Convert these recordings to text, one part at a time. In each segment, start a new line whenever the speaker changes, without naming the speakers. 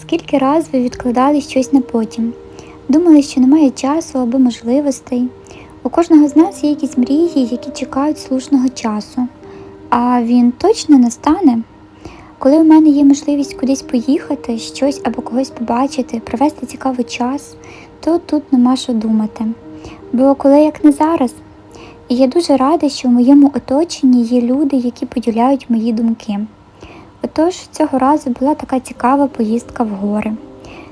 Скільки раз ви відкладали щось на потім? Думали, що немає часу або можливостей. У кожного з нас є якісь мрії, які чекають слушного часу. А він точно настане. Коли у мене є можливість кудись поїхати, щось або когось побачити, провести цікавий час, то тут нема що думати. Бо коли як не зараз. І я дуже рада, що в моєму оточенні є люди, які поділяють мої думки. Отож, цього разу була така цікава поїздка в гори.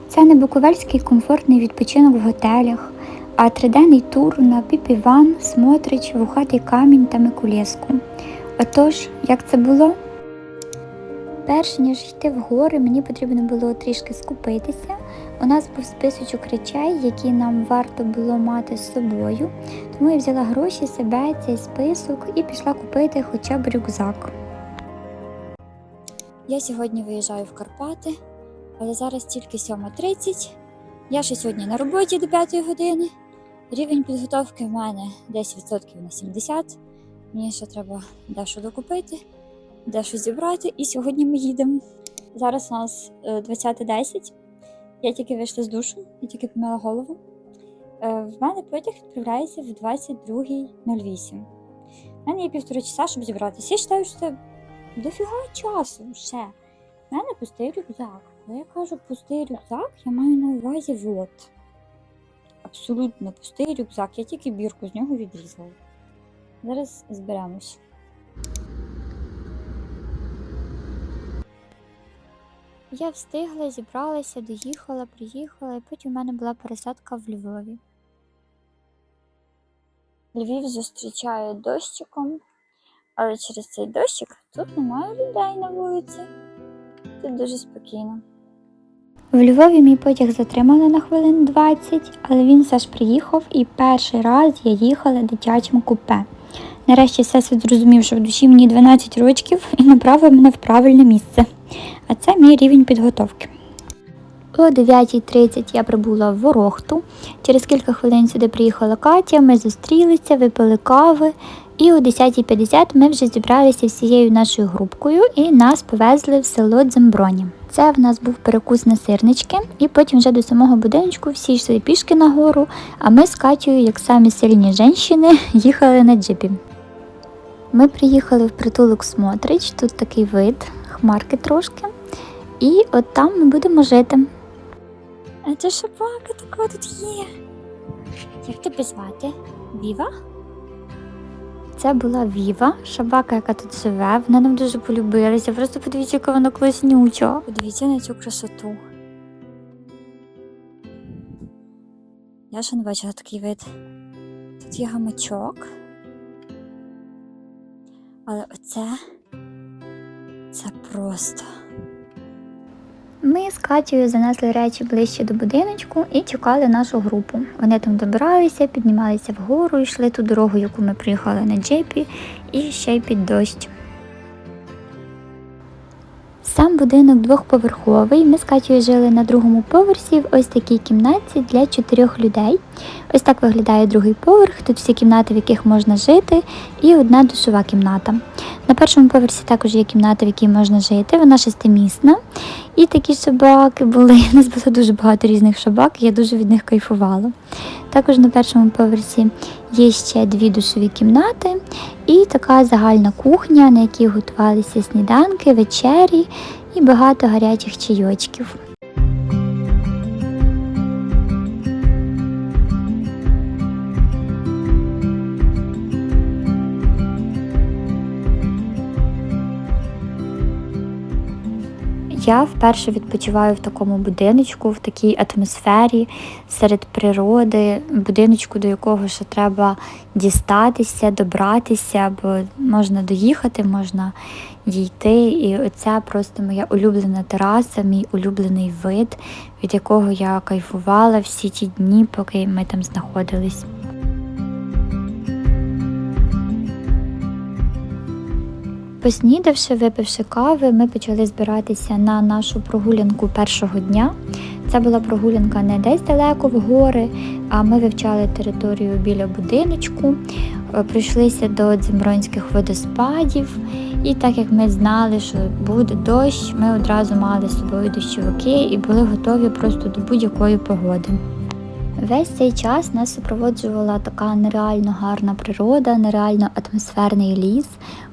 Це не буковельський комфортний відпочинок в готелях, а триденний тур на Піпіван, Смотрич, Вухатий камінь та Микулєску. Отож, як це було? Перш ніж йти в гори, мені потрібно було трішки скупитися. У нас був списочок речей, які нам варто було мати з собою. Тому я взяла гроші, себе, цей список і пішла купити хоча б рюкзак. Я сьогодні виїжджаю в Карпати, але зараз тільки 7.30. Я ще сьогодні на роботі до 5 години. Рівень підготовки в мене 10% на 70. Мені ще треба дещо докупити, дещо зібрати, і сьогодні ми їдемо. Зараз у нас е, 20.10. Я тільки вийшла з душу, я тільки помила голову. Е, В мене потяг відправляється в 22.08. У мене є півтора часа, щоб зібратися. Я вважаю, що це дофіга часу ще. У мене пустий рюкзак. Коли я кажу пустий рюкзак, я маю на увазі вот. Абсолютно пустий рюкзак. Я тільки бірку з нього відрізала. Зараз зберемось. Я встигла, зібралася, доїхала, приїхала, і потім у мене була пересадка в Львові. Львів зустрічає дощиком, але через цей дощик тут немає людей на вулиці. Тут дуже спокійно. В Львові мій потяг затримали на хвилин 20, але він все ж приїхав і перший раз я їхала дитячим купе. Нарешті всесвіт зрозумів, що в душі мені 12 років і направив мене в правильне місце. А це мій рівень підготовки. О 9.30 я прибула в Ворохту. Через кілька хвилин сюди приїхала Катя, ми зустрілися, випили кави. І о 10.50 ми вже зібралися всією нашою групкою і нас повезли в село Дземброні. Це в нас був перекус на сирнички, і потім вже до самого будиночку всі йшли пішки на гору, а ми з Катєю, як самі сильні жінки, їхали на джипі. Ми приїхали в притулок Смотрич, тут такий вид, хмарки трошки. І от там ми будемо жити. А це собака така тут є. Як тебе звати? Віва? Це була Віва, собака, яка тут живе. Вона нам дуже полюбилася. Просто подивіться, яка вона класнюча. Подивіться на цю красоту. Я ще не бачила такий вид. Тут є гамачок. Але оце це просто. Ми з Катєю занесли речі ближче до будиночку і чекали нашу групу. Вони там добиралися, піднімалися вгору, йшли ту дорогу, яку ми приїхали на джипі, і ще й під дощ. Сам будинок двохповерховий. Ми з Катєю жили на другому поверсі в ось такій кімнаті для чотирьох людей. Ось так виглядає другий поверх. Тут всі кімнати, в яких можна жити, і одна душова кімната. На першому поверсі також є кімната, в якій можна жити. Вона шестимісна. І такі собаки були. У нас було дуже багато різних собак, я дуже від них кайфувала. Також на першому поверсі є ще дві душові кімнати і така загальна кухня, на якій готувалися сніданки, вечері і багато гарячих чайочків. Я вперше відпочиваю в такому будиночку, в такій атмосфері, серед природи, будиночку, до якого ще треба дістатися, добратися, бо можна доїхати, можна дійти. І оця просто моя улюблена тераса, мій улюблений вид, від якого я кайфувала всі ті дні, поки ми там знаходились. Поснідавши, випивши кави, ми почали збиратися на нашу прогулянку першого дня. Це була прогулянка не десь далеко в гори, а ми вивчали територію біля будиночку, е, прийшлися до Дзембронських водоспадів. І так як ми знали, що буде дощ, ми одразу мали з собою дощовики і були готові просто до будь-якої погоди. Весь цей час нас супроводжувала така нереально гарна природа, нереально атмосферний ліс.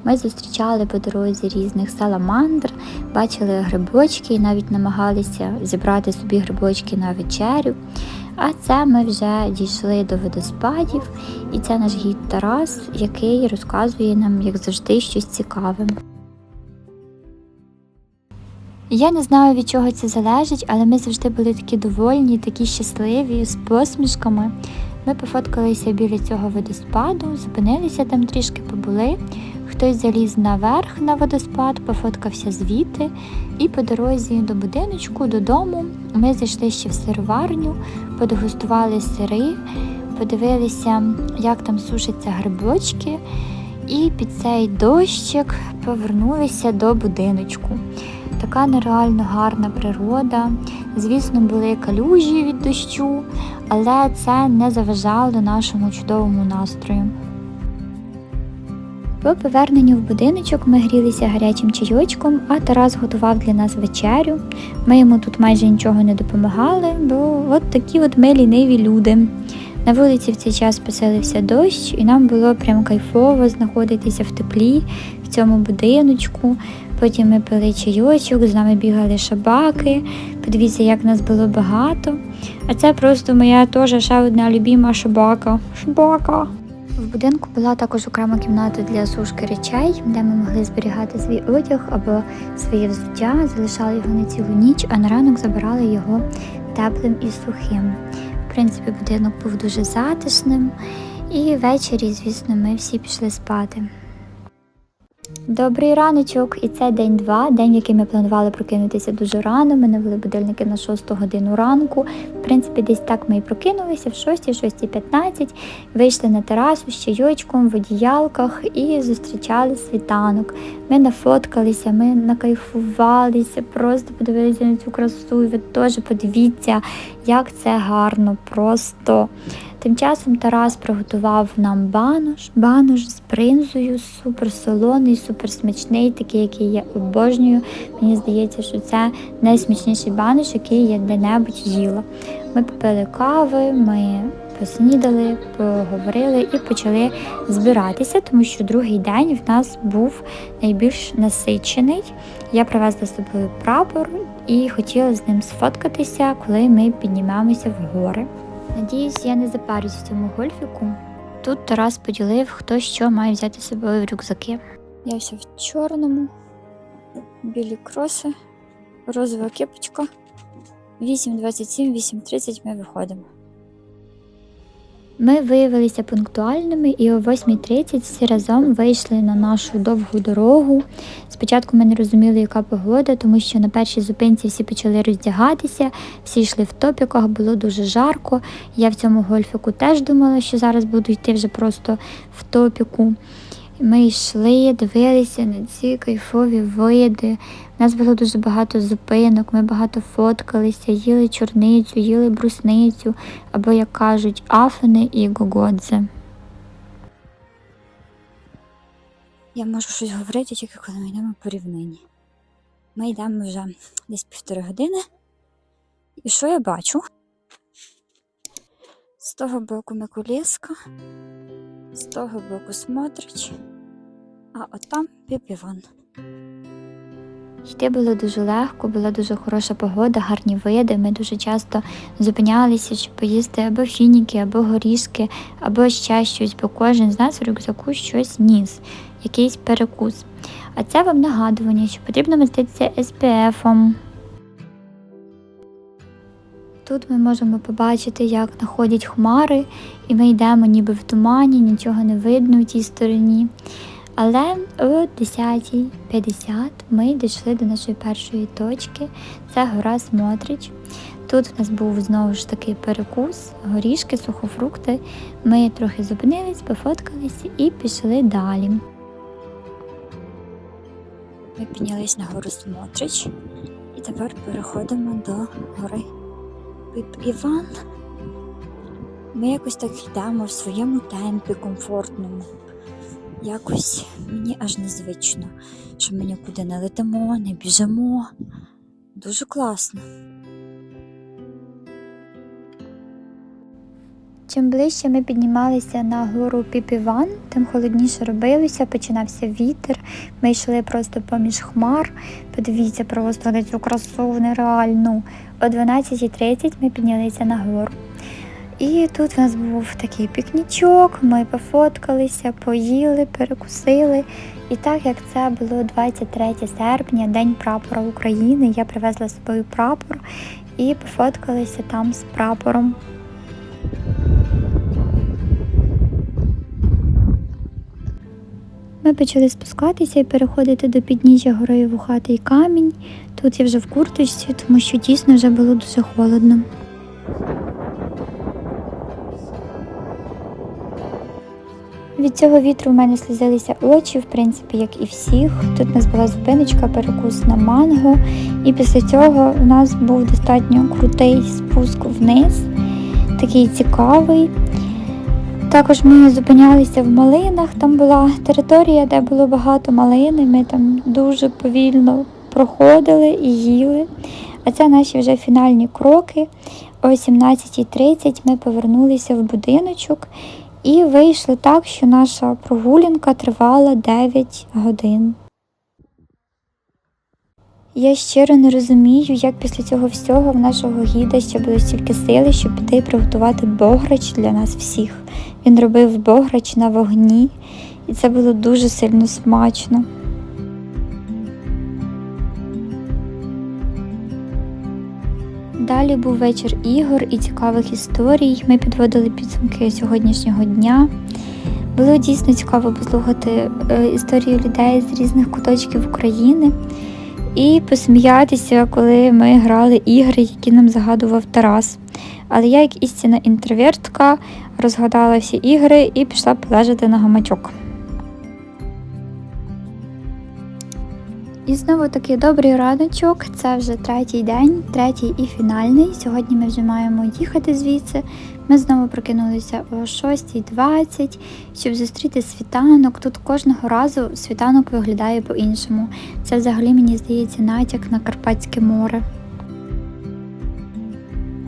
Ми зустрічали по дорозі різних саламандр, бачили грибочки і навіть намагалися зібрати собі грибочки на вечерю. А це ми вже дійшли до водоспадів, і це наш гід Тарас, який розказує нам, як завжди, щось цікаве. Я не знаю, від чого це залежить, але ми завжди були такі довольні, такі щасливі, з посмішками. Ми пофоткалися біля цього водоспаду, зупинилися там трішки побули. Хтось заліз наверх на водоспад, пофоткався звідти, і по дорозі до будиночку, додому, ми зайшли ще в сироварню, подегустували сири, подивилися, як там сушаться грибочки, і під цей дощик повернулися до будиночку. Така нереально гарна природа. Звісно, були калюжі від дощу, але це не заважало нашому чудовому настрою. По поверненню в будиночок ми грілися гарячим чайочком, а Тарас готував для нас вечерю. Ми йому тут майже нічого не допомагали, бо от такі от ми ліниві люди. На вулиці в цей час поселився дощ, і нам було прям кайфово знаходитися в теплі в цьому будиночку. Потім ми пили чайочок, з нами бігали шабаки. Подивіться, як нас було багато. А це просто моя теж ще одна любима шабака. Шабака. В будинку була також окрема кімната для сушки речей, де ми могли зберігати свій одяг або своє взуття, залишали його на цілу ніч, а на ранок забирали його теплим і сухим. Принципі, будинок був дуже затишним, і ввечері, звісно, ми всі пішли спати. Добрий раночок, і це день два, день, в який ми планували прокинутися дуже рано. Ми навели будильники на 6 годину ранку. В принципі, десь так ми і прокинулися в 6, 6.15, вийшли на терасу з чайочком в одіялках і зустрічали світанок. Ми нафоткалися, ми накайфувалися, просто подивилися на цю красу. І ви теж подивіться, як це гарно, просто. Тим часом Тарас приготував нам банош, банош з бринзою, супер солоний, супер смачний, такий, який я обожнюю. Мені здається, що це найсмачніший банош, який я де-небудь їла. Ми попили кави, ми поснідали, поговорили і почали збиратися, тому що другий день в нас був найбільш насичений. Я привезла з собою прапор і хотіла з ним сфоткатися, коли ми піднімаємося в гори. Надіюсь, я не запарюсь в цьому гольфіку. Тут Тарас поділив, хто що має взяти з собою в рюкзаки. Я вся в чорному, білі кроси, розова кепочка. 8.27, 8.30 ми виходимо. Ми виявилися пунктуальними і о 8.30 всі разом вийшли на нашу довгу дорогу. Спочатку ми не розуміли, яка погода, тому що на першій зупинці всі почали роздягатися, всі йшли в топіках, було дуже жарко. Я в цьому гольфіку теж думала, що зараз буду йти вже просто в топіку. Ми йшли, дивилися на ці кайфові види. У нас було дуже багато зупинок, ми багато фоткалися, їли чорницю, їли брусницю, або, як кажуть, афини і гогодзе. Я можу щось говорити тільки коли ми йдемо по рівнині. Ми йдемо вже десь півтори години. І що я бачу? З того боку Миколєвська, з того боку Смотрич, а от там Піпіван. Йти було дуже легко, була дуже хороша погода, гарні види. Ми дуже часто зупинялися, щоб поїсти або фініки, або горішки, або ще щось, бо кожен з нас в рюкзаку щось ніс, якийсь перекус. А це вам нагадування, що потрібно міститися SPF-ом. Тут ми можемо побачити, як находять хмари, і ми йдемо ніби в тумані, нічого не видно в тій стороні. Але о 10.50 ми дійшли до нашої першої точки. Це гора Смотрич. Тут в нас був знову ж таки перекус, горішки, сухофрукти. Ми трохи зупинились, пофоткалися і пішли далі. Ми піднялись на гору Смотрич і тепер переходимо до гори Іван. Ми якось так йдемо в своєму темпі комфортному. Якось мені аж незвично, що ми нікуди не летимо, не біжимо. Дуже класно. Чим ближче ми піднімалися на гору Піпіван, тим холодніше робилося, починався вітер. Ми йшли просто поміж хмар. Подивіться просто на цю красу нереальну. О 12.30 ми піднялися на гору. І тут у нас був такий пікнічок, ми пофоткалися, поїли, перекусили. І так як це було 23 серпня, День прапора України, я привезла з собою прапор і пофоткалися там з прапором. Ми почали спускатися і переходити до підніжжя гори Вухатий камінь. Тут я вже в курточці, тому що дійсно вже було дуже холодно. Від цього вітру в мене слізалися очі, в принципі, як і всіх. Тут у нас була зупиночка, перекус на манго, і після цього у нас був достатньо крутий спуск вниз, такий цікавий. Також ми зупинялися в малинах. Там була територія, де було багато малини. Ми там дуже повільно проходили і їли. А це наші вже фінальні кроки. О 17.30 ми повернулися в будиночок і вийшло так, що наша прогулянка тривала 9 годин. Я щиро не розумію, як після цього всього в нашого гіда ще було стільки сили, щоб піти і приготувати бограч для нас всіх. Він робив бограч на вогні, і це було дуже сильно смачно. Далі був вечір ігор і цікавих історій. Ми підводили підсумки сьогоднішнього дня. Було дійсно цікаво послухати е, історію людей з різних куточків України і посміятися, коли ми грали ігри, які нам загадував Тарас. Але я, як істинна інтровертка, розгадала всі ігри і пішла полежати на гамачок. І знову такий добрий раночок. Це вже третій день, третій і фінальний. Сьогодні ми вже маємо їхати звідси. Ми знову прокинулися о 6.20, щоб зустріти світанок. Тут кожного разу світанок виглядає по-іншому. Це взагалі мені здається натяк на Карпатське море.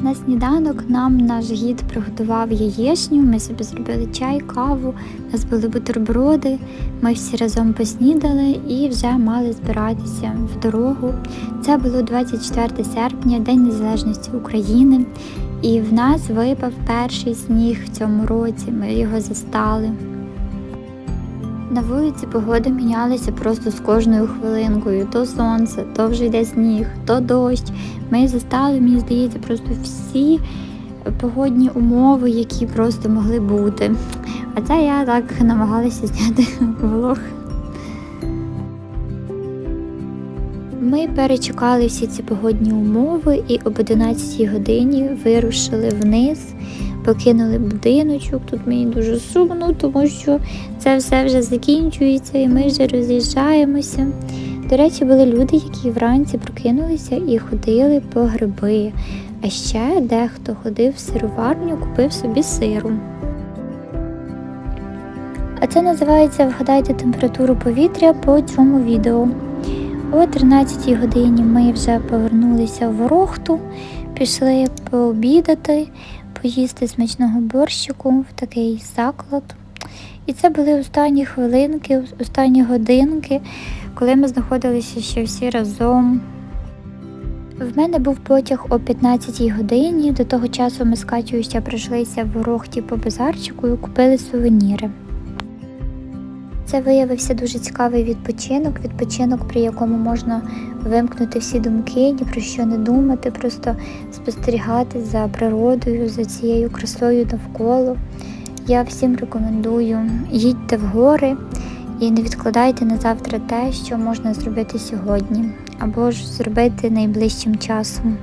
На сніданок нам наш гід приготував яєчню, ми собі зробили чай, каву, нас були бутерброди, ми всі разом поснідали і вже мали збиратися в дорогу. Це було 24 серпня, День Незалежності України, і в нас випав перший сніг в цьому році, ми його застали. На вулиці погода мінялася просто з кожною хвилинкою. То сонце, то вже йде сніг, то дощ. Ми застали, мені здається, просто всі погодні умови, які просто могли бути. А це я так намагалася зняти влог. Ми перечекали всі ці погодні умови і об 11 годині вирушили вниз, покинули будиночок. Тут мені дуже сумно, тому що це все вже закінчується і ми вже роз'їжджаємося. До речі, були люди, які вранці прокинулися і ходили по гриби. А ще дехто ходив в сироварню, купив собі сиру. А це називається Вгадайте температуру повітря по цьому відео. О 13 годині ми вже повернулися в Ворохту, пішли пообідати, поїсти смачного борщику в такий заклад. І це були останні хвилинки, останні годинки, коли ми знаходилися ще всі разом. В мене був потяг о 15-й годині. До того часу ми з Катєю ще пройшлися в Ворохті по базарчику і купили сувеніри. Це виявився дуже цікавий відпочинок, відпочинок, при якому можна вимкнути всі думки, ні про що не думати, просто спостерігати за природою, за цією красою навколо. Я всім рекомендую їдьте в гори і не відкладайте на завтра те, що можна зробити сьогодні, або ж зробити найближчим часом.